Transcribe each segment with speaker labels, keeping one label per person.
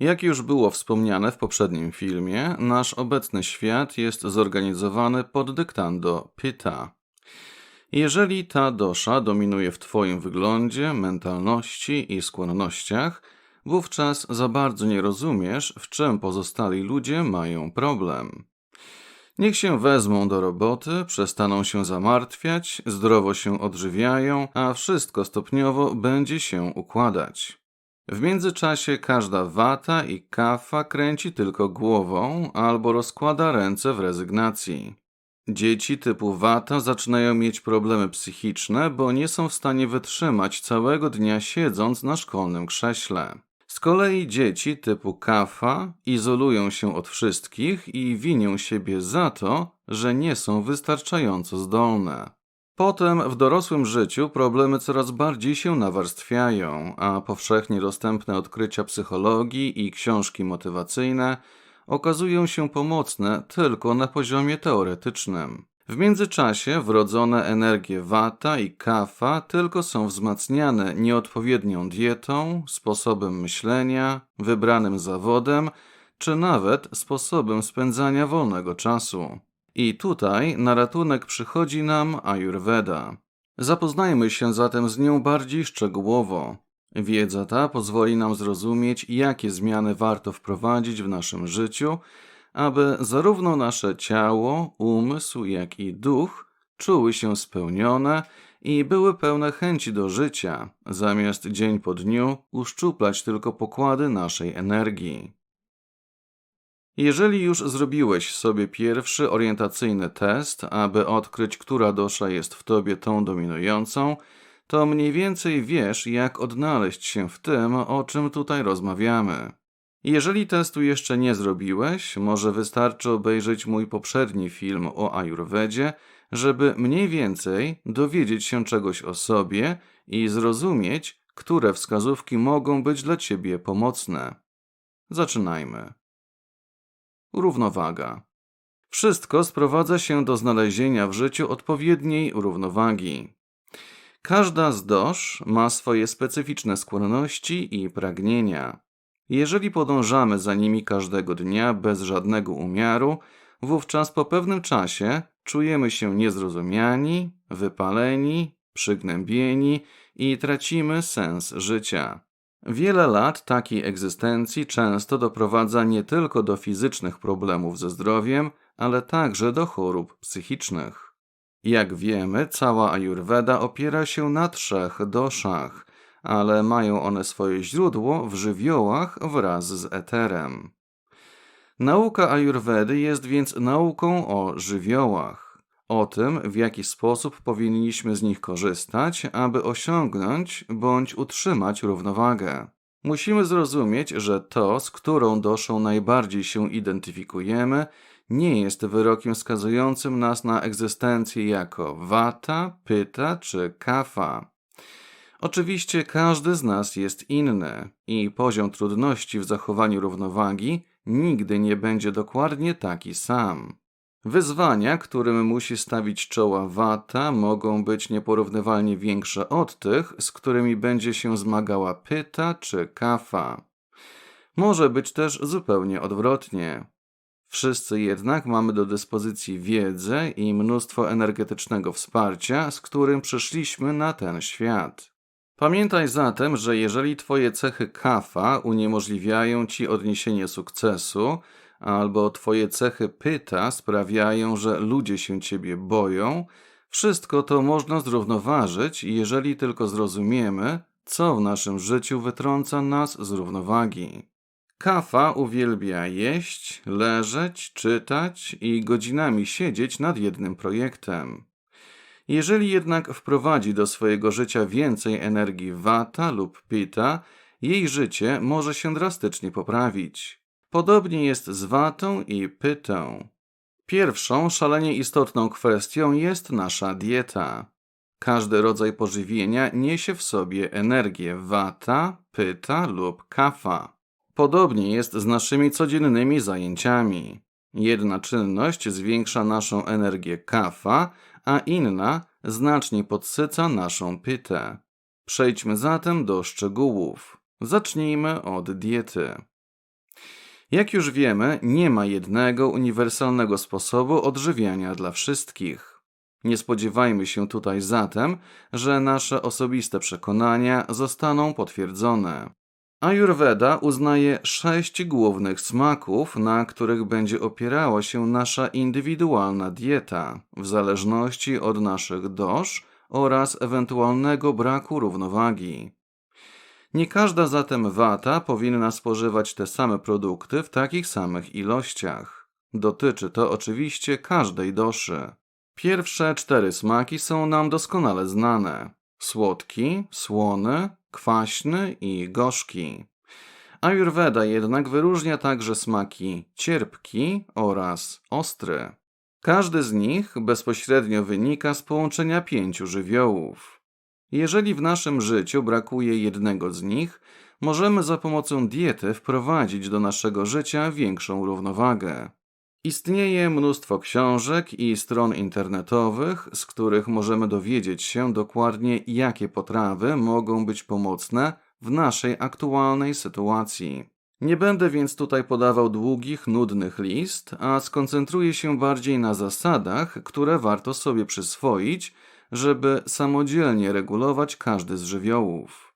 Speaker 1: Jak już było wspomniane w poprzednim filmie, nasz obecny świat jest zorganizowany pod dyktando Pitta. Jeżeli ta dosza dominuje w Twoim wyglądzie, mentalności i skłonnościach, wówczas za bardzo nie rozumiesz, w czym pozostali ludzie mają problem. Niech się wezmą do roboty, przestaną się zamartwiać, zdrowo się odżywiają, a wszystko stopniowo będzie się układać. W międzyczasie każda wata i kafa kręci tylko głową albo rozkłada ręce w rezygnacji. Dzieci typu wata zaczynają mieć problemy psychiczne, bo nie są w stanie wytrzymać całego dnia siedząc na szkolnym krześle. Z kolei dzieci typu kafa izolują się od wszystkich i winią siebie za to, że nie są wystarczająco zdolne. Potem w dorosłym życiu problemy coraz bardziej się nawarstwiają, a powszechnie dostępne odkrycia psychologii i książki motywacyjne okazują się pomocne tylko na poziomie teoretycznym. W międzyczasie wrodzone energie wata i kafa tylko są wzmacniane nieodpowiednią dietą, sposobem myślenia, wybranym zawodem, czy nawet sposobem spędzania wolnego czasu. I tutaj na ratunek przychodzi nam Ayurveda. Zapoznajmy się zatem z nią bardziej szczegółowo. Wiedza ta pozwoli nam zrozumieć, jakie zmiany warto wprowadzić w naszym życiu, aby zarówno nasze ciało, umysł, jak i duch czuły się spełnione i były pełne chęci do życia, zamiast dzień po dniu uszczuplać tylko pokłady naszej energii. Jeżeli już zrobiłeś sobie pierwszy orientacyjny test, aby odkryć, która dosza jest w tobie tą dominującą, to mniej więcej wiesz, jak odnaleźć się w tym, o czym tutaj rozmawiamy. Jeżeli testu jeszcze nie zrobiłeś, może wystarczy obejrzeć mój poprzedni film o Ajurwedzie, żeby mniej więcej dowiedzieć się czegoś o sobie i zrozumieć, które wskazówki mogą być dla ciebie pomocne. Zaczynajmy. Równowaga. Wszystko sprowadza się do znalezienia w życiu odpowiedniej równowagi. Każda z dosz ma swoje specyficzne skłonności i pragnienia. Jeżeli podążamy za nimi każdego dnia bez żadnego umiaru, wówczas po pewnym czasie czujemy się niezrozumiani, wypaleni, przygnębieni i tracimy sens życia. Wiele lat takiej egzystencji często doprowadza nie tylko do fizycznych problemów ze zdrowiem, ale także do chorób psychicznych. Jak wiemy, cała Ajurweda opiera się na trzech doszach, ale mają one swoje źródło w żywiołach wraz z eterem. Nauka Ajurwedy jest więc nauką o żywiołach, o tym, w jaki sposób powinniśmy z nich korzystać, aby osiągnąć bądź utrzymać równowagę. Musimy zrozumieć, że to, z którą doszą najbardziej się identyfikujemy, nie jest wyrokiem skazującym nas na egzystencję jako wata, pyta czy kafa. Oczywiście każdy z nas jest inny i poziom trudności w zachowaniu równowagi nigdy nie będzie dokładnie taki sam. Wyzwania, którym musi stawić czoła wata, mogą być nieporównywalnie większe od tych, z którymi będzie się zmagała pyta czy kafa. Może być też zupełnie odwrotnie. Wszyscy jednak mamy do dyspozycji wiedzę i mnóstwo energetycznego wsparcia, z którym przyszliśmy na ten świat. Pamiętaj zatem, że jeżeli Twoje cechy kafa uniemożliwiają Ci odniesienie sukcesu, albo Twoje cechy pyta sprawiają, że ludzie się Ciebie boją, wszystko to można zrównoważyć, jeżeli tylko zrozumiemy, co w naszym życiu wytrąca nas z równowagi. Kafa uwielbia jeść, leżeć, czytać i godzinami siedzieć nad jednym projektem. Jeżeli jednak wprowadzi do swojego życia więcej energii wata lub pita, jej życie może się drastycznie poprawić. Podobnie jest z watą i pytą. Pierwszą, szalenie istotną kwestią jest nasza dieta. Każdy rodzaj pożywienia niesie w sobie energię wata, pyta lub kafa. Podobnie jest z naszymi codziennymi zajęciami. Jedna czynność zwiększa naszą energię kafa, a inna znacznie podsyca naszą pytę. Przejdźmy zatem do szczegółów. Zacznijmy od diety. Jak już wiemy, nie ma jednego uniwersalnego sposobu odżywiania dla wszystkich. Nie spodziewajmy się tutaj zatem, że nasze osobiste przekonania zostaną potwierdzone. Ayurveda uznaje sześć głównych smaków, na których będzie opierała się nasza indywidualna dieta, w zależności od naszych dosz oraz ewentualnego braku równowagi. Nie każda zatem wata powinna spożywać te same produkty w takich samych ilościach. Dotyczy to oczywiście każdej doszy. Pierwsze cztery smaki są nam doskonale znane: słodki, słony, kwaśny i gorzki. Ayurveda jednak wyróżnia także smaki cierpki oraz ostry. Każdy z nich bezpośrednio wynika z połączenia pięciu żywiołów. Jeżeli w naszym życiu brakuje jednego z nich, możemy za pomocą diety wprowadzić do naszego życia większą równowagę. Istnieje mnóstwo książek i stron internetowych, z których możemy dowiedzieć się dokładnie, jakie potrawy mogą być pomocne w naszej aktualnej sytuacji. Nie będę więc tutaj podawał długich, nudnych list, a skoncentruję się bardziej na zasadach, które warto sobie przyswoić, żeby samodzielnie regulować każdy z żywiołów.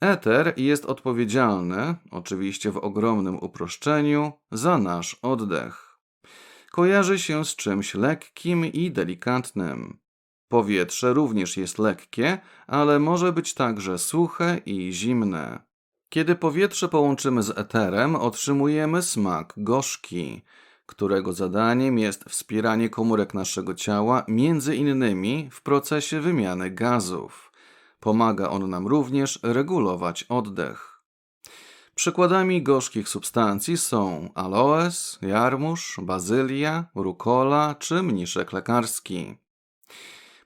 Speaker 1: Eter jest odpowiedzialny, oczywiście w ogromnym uproszczeniu, za nasz oddech kojarzy się z czymś lekkim i delikatnym. Powietrze również jest lekkie, ale może być także suche i zimne. Kiedy powietrze połączymy z eterem, otrzymujemy smak gorzki, którego zadaniem jest wspieranie komórek naszego ciała, między innymi w procesie wymiany gazów. Pomaga on nam również regulować oddech. Przykładami gorzkich substancji są aloes, jarmuż, bazylia, rukola czy mniszek lekarski.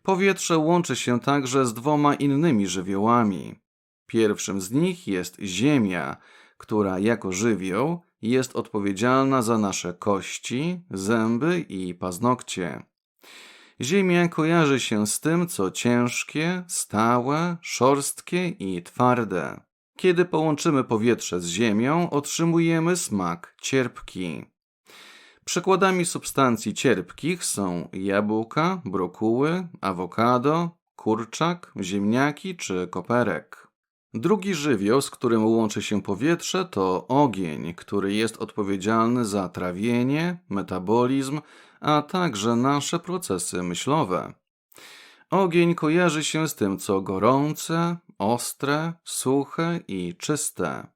Speaker 1: Powietrze łączy się także z dwoma innymi żywiołami. Pierwszym z nich jest ziemia, która jako żywioł jest odpowiedzialna za nasze kości, zęby i paznokcie. Ziemia kojarzy się z tym, co ciężkie, stałe, szorstkie i twarde. Kiedy połączymy powietrze z ziemią, otrzymujemy smak cierpki. Przykładami substancji cierpkich są jabłka, brokuły, awokado, kurczak, ziemniaki czy koperek. Drugi żywioł, z którym łączy się powietrze, to ogień, który jest odpowiedzialny za trawienie, metabolizm, a także nasze procesy myślowe. Ogień kojarzy się z tym, co gorące, ostre, suche i czyste.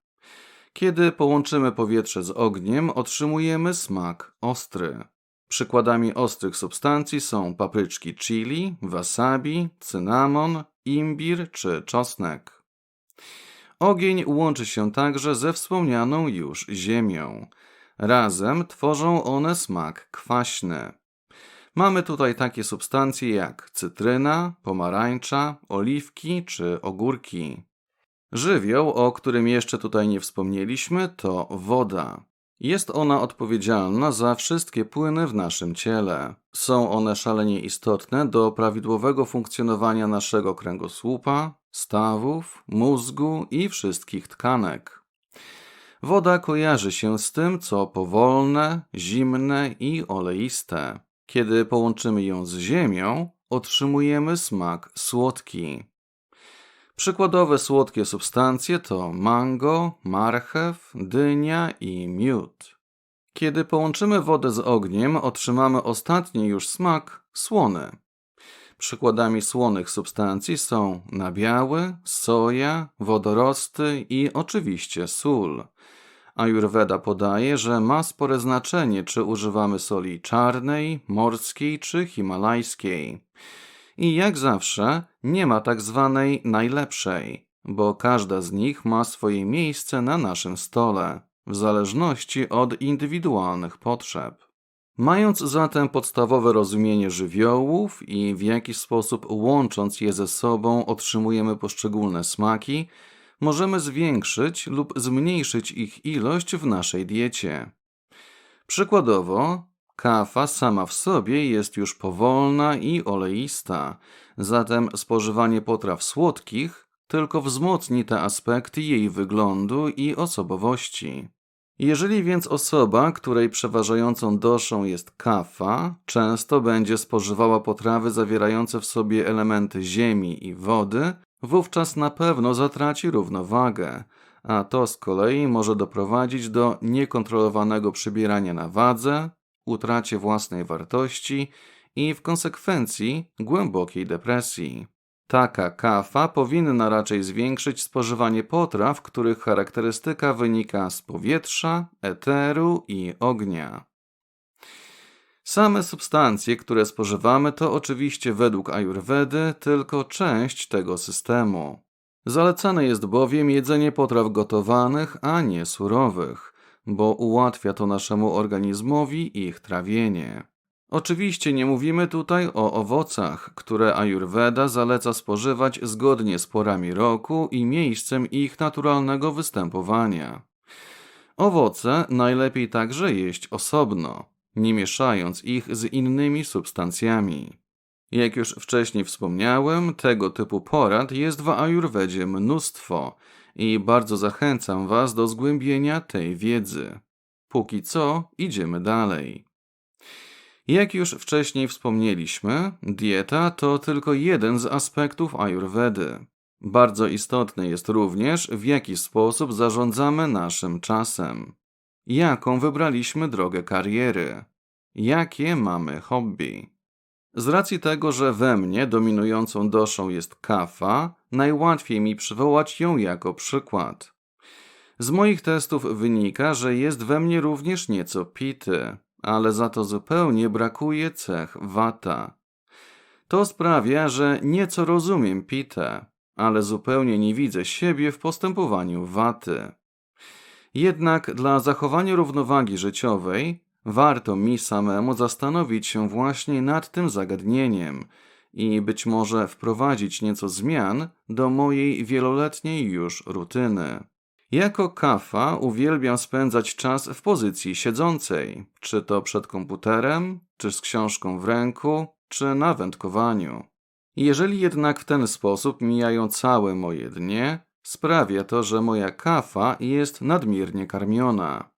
Speaker 1: Kiedy połączymy powietrze z ogniem, otrzymujemy smak ostry. Przykładami ostrych substancji są papryczki chili, wasabi, cynamon, imbir czy czosnek. Ogień łączy się także ze wspomnianą już ziemią. Razem tworzą one smak kwaśny. Mamy tutaj takie substancje jak cytryna, pomarańcza, oliwki czy ogórki. Żywioł, o którym jeszcze tutaj nie wspomnieliśmy, to woda. Jest ona odpowiedzialna za wszystkie płyny w naszym ciele. Są one szalenie istotne do prawidłowego funkcjonowania naszego kręgosłupa, stawów, mózgu i wszystkich tkanek. Woda kojarzy się z tym, co powolne, zimne i oleiste. Kiedy połączymy ją z ziemią, otrzymujemy smak słodki. Przykładowe słodkie substancje to mango, marchew, dynia i miód. Kiedy połączymy wodę z ogniem, otrzymamy ostatni już smak słony. Przykładami słonych substancji są nabiały, soja, wodorosty i oczywiście sól. Ayurveda podaje, że ma spore znaczenie, czy używamy soli czarnej, morskiej czy himalajskiej. I jak zawsze, nie ma tak zwanej najlepszej, bo każda z nich ma swoje miejsce na naszym stole, w zależności od indywidualnych potrzeb. Mając zatem podstawowe rozumienie żywiołów i w jaki sposób łącząc je ze sobą otrzymujemy poszczególne smaki, możemy zwiększyć lub zmniejszyć ich ilość w naszej diecie. Przykładowo, kawa sama w sobie jest już powolna i oleista, zatem spożywanie potraw słodkich tylko wzmocni te aspekty jej wyglądu i osobowości. Jeżeli więc osoba, której przeważającą doszą jest kafa, często będzie spożywała potrawy zawierające w sobie elementy ziemi i wody, wówczas na pewno zatraci równowagę, a to z kolei może doprowadzić do niekontrolowanego przybierania na wadze, utracie własnej wartości i w konsekwencji głębokiej depresji. Taka kafa powinna raczej zwiększyć spożywanie potraw, których charakterystyka wynika z powietrza, eteru i ognia. Same substancje, które spożywamy, to oczywiście według Ajurwedy tylko część tego systemu. Zalecane jest bowiem jedzenie potraw gotowanych, a nie surowych, bo ułatwia to naszemu organizmowi ich trawienie. Oczywiście nie mówimy tutaj o owocach, które Ayurveda zaleca spożywać zgodnie z porami roku i miejscem ich naturalnego występowania. Owoce najlepiej także jeść osobno, nie mieszając ich z innymi substancjami. Jak już wcześniej wspomniałem, tego typu porad jest w Ayurvedzie mnóstwo i bardzo zachęcam Was do zgłębienia tej wiedzy. Póki co idziemy dalej. Jak już wcześniej wspomnieliśmy, dieta to tylko jeden z aspektów Ayurvedy. Bardzo istotne jest również, w jaki sposób zarządzamy naszym czasem. Jaką wybraliśmy drogę kariery? Jakie mamy hobby? Z racji tego, że we mnie dominującą doszą jest kafa, najłatwiej mi przywołać ją jako przykład. Z moich testów wynika, że jest we mnie również nieco pity, ale za to zupełnie brakuje cech wata. To sprawia, że nieco rozumiem pitę, ale zupełnie nie widzę siebie w postępowaniu waty. Jednak dla zachowania równowagi życiowej warto mi samemu zastanowić się właśnie nad tym zagadnieniem i być może wprowadzić nieco zmian do mojej wieloletniej już rutyny. Jako kafa uwielbiam spędzać czas w pozycji siedzącej, czy to przed komputerem, czy z książką w ręku, czy na wędkowaniu. Jeżeli jednak w ten sposób mijają całe moje dnie, sprawia to, że moja kafa jest nadmiernie karmiona.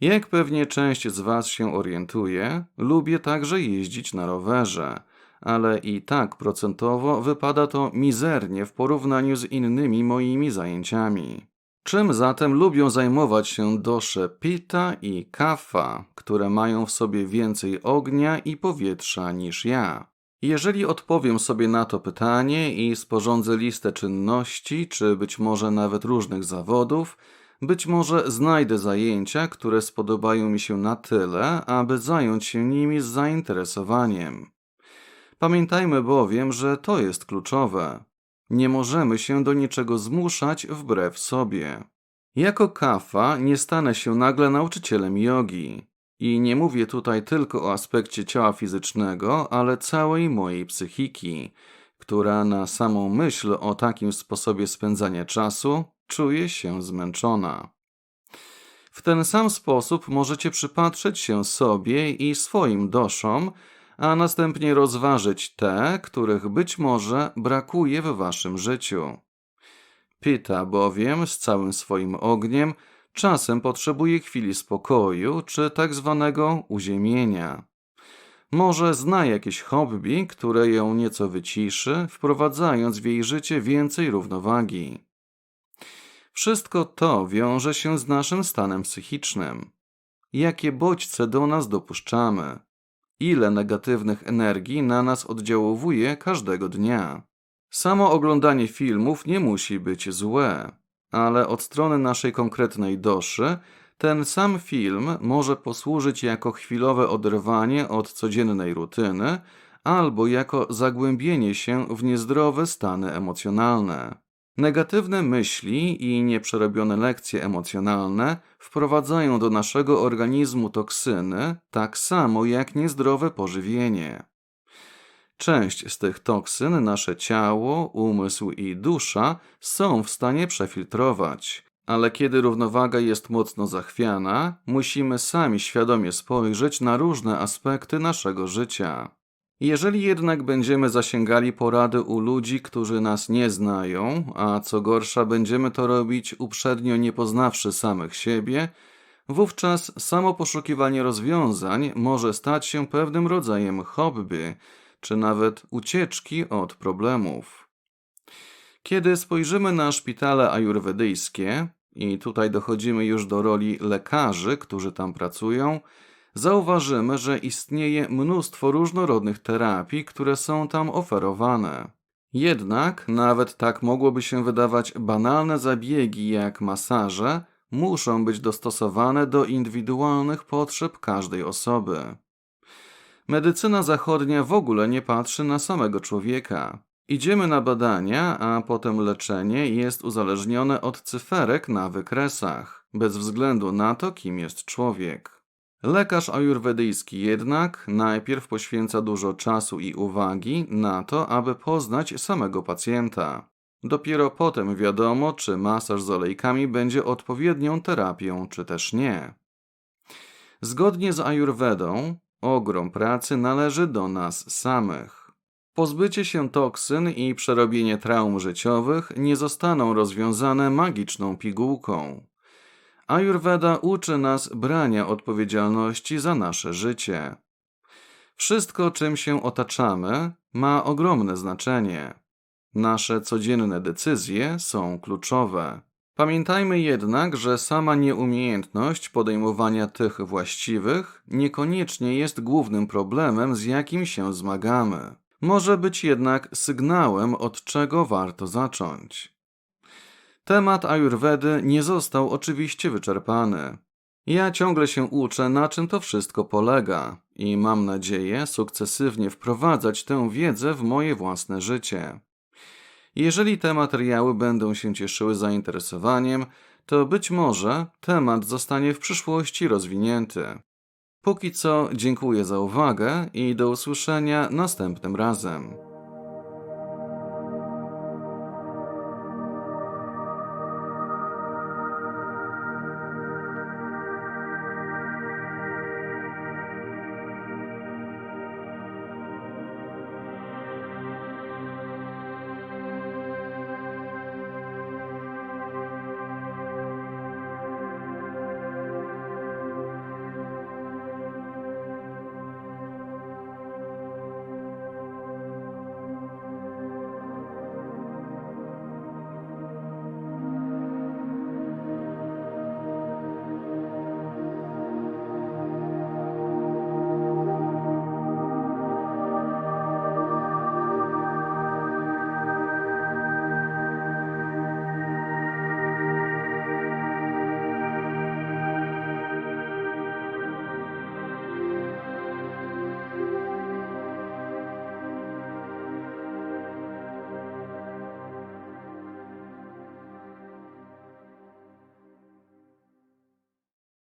Speaker 1: Jak pewnie część z Was się orientuje, lubię także jeździć na rowerze, ale i tak procentowo wypada to mizernie w porównaniu z innymi moimi zajęciami. Czym zatem lubią zajmować się dosze pita i kafa, które mają w sobie więcej ognia i powietrza niż ja? Jeżeli odpowiem sobie na to pytanie i sporządzę listę czynności, czy być może nawet różnych zawodów, być może znajdę zajęcia, które spodobają mi się na tyle, aby zająć się nimi z zainteresowaniem. Pamiętajmy bowiem, że to jest kluczowe. Nie możemy się do niczego zmuszać wbrew sobie. Jako kafa nie stanę się nagle nauczycielem jogi. I nie mówię tutaj tylko o aspekcie ciała fizycznego, ale całej mojej psychiki, która na samą myśl o takim sposobie spędzania czasu czuje się zmęczona. W ten sam sposób możecie przypatrzeć się sobie i swoim doszom, a następnie rozważyć te, których być może brakuje w waszym życiu. Pyta bowiem z całym swoim ogniem czasem potrzebuje chwili spokoju czy tak zwanego uziemienia. Może zna jakieś hobby, które ją nieco wyciszy, wprowadzając w jej życie więcej równowagi. Wszystko to wiąże się z naszym stanem psychicznym. Jakie bodźce do nas dopuszczamy? Ile negatywnych energii na nas oddziałuje każdego dnia? Samo oglądanie filmów nie musi być złe, ale od strony naszej konkretnej doszy ten sam film może posłużyć jako chwilowe oderwanie od codziennej rutyny albo jako zagłębienie się w niezdrowe stany emocjonalne. Negatywne myśli i nieprzerobione lekcje emocjonalne wprowadzają do naszego organizmu toksyny, tak samo jak niezdrowe pożywienie. Część z tych toksyn nasze ciało, umysł i dusza są w stanie przefiltrować, ale kiedy równowaga jest mocno zachwiana, musimy sami świadomie spojrzeć na różne aspekty naszego życia. Jeżeli jednak będziemy zasięgali porady u ludzi, którzy nas nie znają, a co gorsza będziemy to robić uprzednio nie poznawszy samych siebie, wówczas samo poszukiwanie rozwiązań może stać się pewnym rodzajem hobby, czy nawet ucieczki od problemów. Kiedy spojrzymy na szpitale ajurwedyjskie, i tutaj dochodzimy już do roli lekarzy, którzy tam pracują, zauważymy, że istnieje mnóstwo różnorodnych terapii, które są tam oferowane. Jednak, nawet tak mogłoby się wydawać banalne zabiegi jak masaże, muszą być dostosowane do indywidualnych potrzeb każdej osoby. Medycyna zachodnia w ogóle nie patrzy na samego człowieka. Idziemy na badania, a potem leczenie jest uzależnione od cyferek na wykresach, bez względu na to, kim jest człowiek. Lekarz ajurwedyjski jednak najpierw poświęca dużo czasu i uwagi na to, aby poznać samego pacjenta. Dopiero potem wiadomo, czy masaż z olejkami będzie odpowiednią terapią, czy też nie. Zgodnie z ajurwedą, ogrom pracy należy do nas samych. Pozbycie się toksyn i przerobienie traum życiowych nie zostaną rozwiązane magiczną pigułką. Ayurveda uczy nas brania odpowiedzialności za nasze życie. Wszystko, czym się otaczamy, ma ogromne znaczenie. Nasze codzienne decyzje są kluczowe. Pamiętajmy jednak, że sama nieumiejętność podejmowania tych właściwych niekoniecznie jest głównym problemem, z jakim się zmagamy. Może być jednak sygnałem, od czego warto zacząć. Temat Ajurwedy nie został oczywiście wyczerpany. Ja ciągle się uczę, na czym to wszystko polega i mam nadzieję sukcesywnie wprowadzać tę wiedzę w moje własne życie. Jeżeli te materiały będą się cieszyły zainteresowaniem, to być może temat zostanie w przyszłości rozwinięty. Póki co dziękuję za uwagę i do usłyszenia następnym razem.